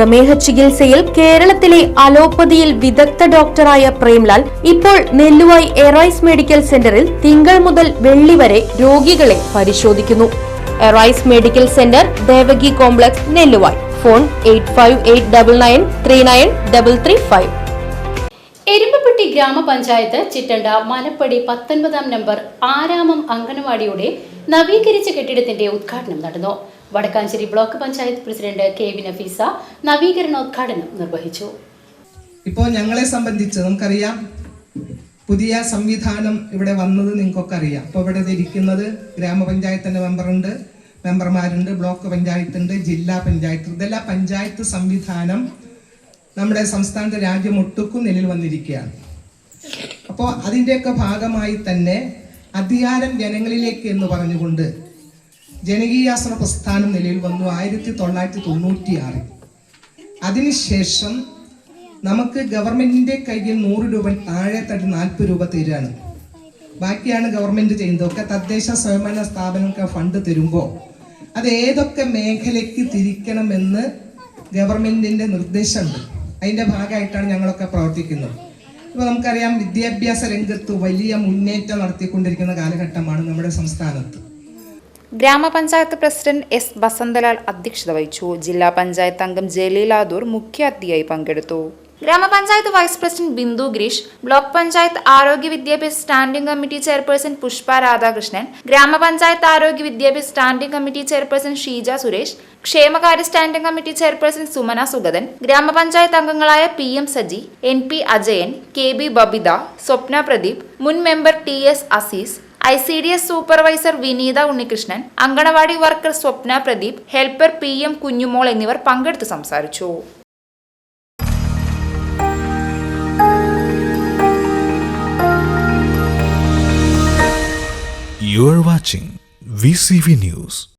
പ്രമേഹ ചികിത്സയിൽ കേരളത്തിലെ അലോപ്പതിയിൽ വിദഗ്ധ ഡോക്ടറായ പ്രേംലാൽ ഇപ്പോൾ നെല്ലുവായി എറൈസ് മെഡിക്കൽ സെന്ററിൽ തിങ്കൾ മുതൽ വെള്ളി വരെ രോഗികളെ പരിശോധിക്കുന്നു. Arise medical centre Devaki complex Nelluvayi. Phone eight five eight double nine three nine double three five. Erumapetty ഗ്രാമപഞ്ചായത്ത് ചിറ്റണ്ട മലപ്പടി പത്തൊൻപതാം നമ്പർ ആരാമം അംഗനവാടിയുടെ നവീകരിച്ച കെട്ടിടത്തിന്റെ ഉദ്ഘാടനം നടന്നു. Wadakkanchery block panchayat president K V Nafeesa നവീകരണോദ്ഘാടനം നിർവഹിച്ചു. ഇപ്പോൾ ഞങ്ങളെ സംബന്ധിച്ച് നമുക്കറിയാം പുതിയ സംവിധാനം ഇവിടെ വന്നത് നിങ്ങൾക്കൊക്കെ അറിയാം. അപ്പോൾ ഇവിടെ ഇരിക്കുന്നത് ഗ്രാമപഞ്ചായത്തിന്റെ മെമ്പറുണ്ട് മെമ്പർമാരുണ്ട് ബ്ലോക്ക് പഞ്ചായത്തുണ്ട് ജില്ലാ പഞ്ചായത്ത് ഇതെല്ലാം പഞ്ചായത്ത് സംവിധാനം നമ്മുടെ സംസ്ഥാനത്തെ രാജ്യം ഒട്ടുക്കും നിലയിൽ വന്നിരിക്കുകയാണ്. അപ്പോൾ അതിന്റെയൊക്കെ ഭാഗമായി തന്നെ അധികാരം ജനങ്ങളിലേക്ക് എന്ന് പറഞ്ഞുകൊണ്ട് ജനകീയാസന പ്രസ്ഥാനം നിലയിൽ വന്നു ആയിരത്തി തൊള്ളായിരത്തി തൊണ്ണൂറ്റി ആറിൽ അതിനുശേഷം നമുക്ക് ഗവൺമെന്റിന്റെ കയ്യിൽ നൂറ് രൂപ താഴെ തട്ടി നാൽപ്പത് രൂപ തരികയാണ്. ബാക്കിയാണ് ഗവൺമെന്റ് ചെയ്യുന്നത് ഒക്കെ തദ്ദേശ സ്വയംഭരണ സ്ഥാപനങ്ങൾക്ക് ഫണ്ട് തരുമ്പോൾ അത് ഏതൊക്കെ മേഖലയ്ക്ക് തിരിക്കണമെന്ന് ഗവൺമെന്റിന്റെ നിർദ്ദേശമുണ്ട്. അതിന്റെ ഭാഗമായിട്ടാണ് ഞങ്ങളൊക്കെ പ്രവർത്തിക്കുന്നത്. ഇപ്പോൾ നമുക്കറിയാം വിദ്യാഭ്യാസ രംഗത്ത് വലിയ മുന്നേറ്റം നടത്തിക്കൊണ്ടിരിക്കുന്ന കാലഘട്ടമാണ് നമ്മുടെ സംസ്ഥാനത്ത്. ഗ്രാമപഞ്ചായത്ത് പ്രസിഡന്റ് എസ് വസന്തലാൽ അധ്യക്ഷത വഹിച്ചു. ജില്ലാ പഞ്ചായത്ത് അംഗം ജലീലാദൂർ മുഖ്യ അതിഥിയായി പങ്കെടുത്തു. ഗ്രാമപഞ്ചായത്ത് vice president Bindu Girish block panchayat ആരോഗ്യ വിദ്യാഭ്യാസ standing committee chairperson Pushpa Radhakrishnan ഗ്രാമപഞ്ചായത്ത് ആരോഗ്യ വിദ്യാഭ്യാസ standing committee chairperson Sheeja Suresh ക്ഷേമകാര്യ standing committee chairperson Sumana Sugathan ഗ്രാമപഞ്ചായത്ത് അംഗങ്ങളായ P M Saji N P Ajayan K B Babitha Swapna Pradeep മുൻ member T S Azeez I C D S supervisor Vineetha Unnikrishnan anganwadi worker Swapna Pradeep helper P M Kunjumol എന്നിവർ പങ്കെടുത്ത് സംസാരിച്ചു You are watching VCV News.